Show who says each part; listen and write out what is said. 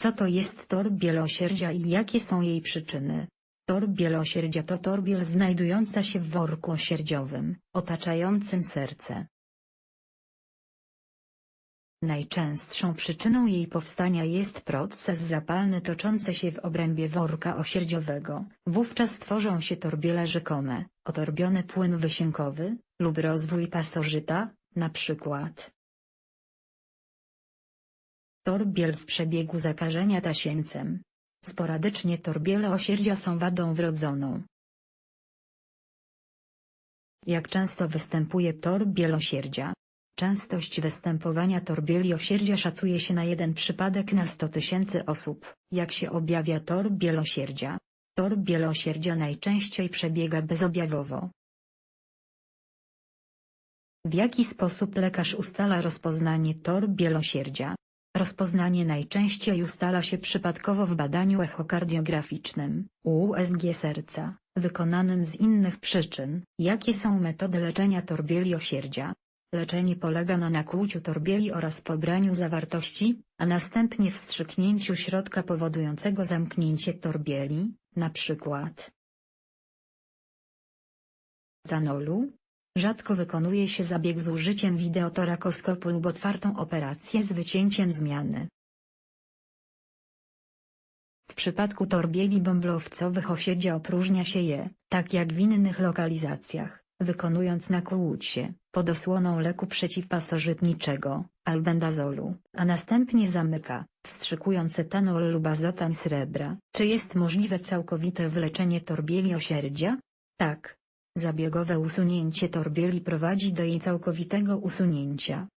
Speaker 1: Co to jest tor bielosierdzia i jakie są jej przyczyny? Tor bielosierdzia to torbiel znajdująca się w worku osierdziowym, otaczającym serce. Najczęstszą przyczyną jej powstania jest proces zapalny toczący się w obrębie worka osierdziowego. Wówczas tworzą się torbiele rzekome, otorbiony płyn wysiękowy, lub rozwój pasożyta, na przykład torbiel w przebiegu zakażenia tasiemcem. Sporadycznie torbiele osierdzia są wadą wrodzoną. Jak często występuje tor bielosierdzia? Częstość występowania torbieli osierdzia szacuje się na jeden przypadek na 100 tysięcy osób. Jak się objawia tor bielosierdzia? Tor bielosierdzia najczęściej przebiega bezobjawowo. W jaki sposób lekarz ustala rozpoznanie tor bielosierdzia? Rozpoznanie najczęściej ustala się przypadkowo w badaniu echokardiograficznym, USG serca, wykonanym z innych przyczyn. Jakie są metody leczenia torbieli osierdzia? Leczenie polega na nakłuciu torbieli oraz pobraniu zawartości, a następnie wstrzyknięciu środka powodującego zamknięcie torbieli, np. tanolu. Rzadko wykonuje się zabieg z użyciem wideotorakoskopu lub otwartą operację z wycięciem zmiany. W przypadku torbieli bąblowcowych osierdzia opróżnia się je, tak jak w innych lokalizacjach, wykonując nakłucie, pod osłoną leku przeciwpasożytniczego, albendazolu, a następnie zamyka, wstrzykując etanol lub azotan srebra. Czy jest możliwe całkowite wyleczenie torbieli osierdzia? Tak. Zabiegowe usunięcie torbieli prowadzi do jej całkowitego usunięcia.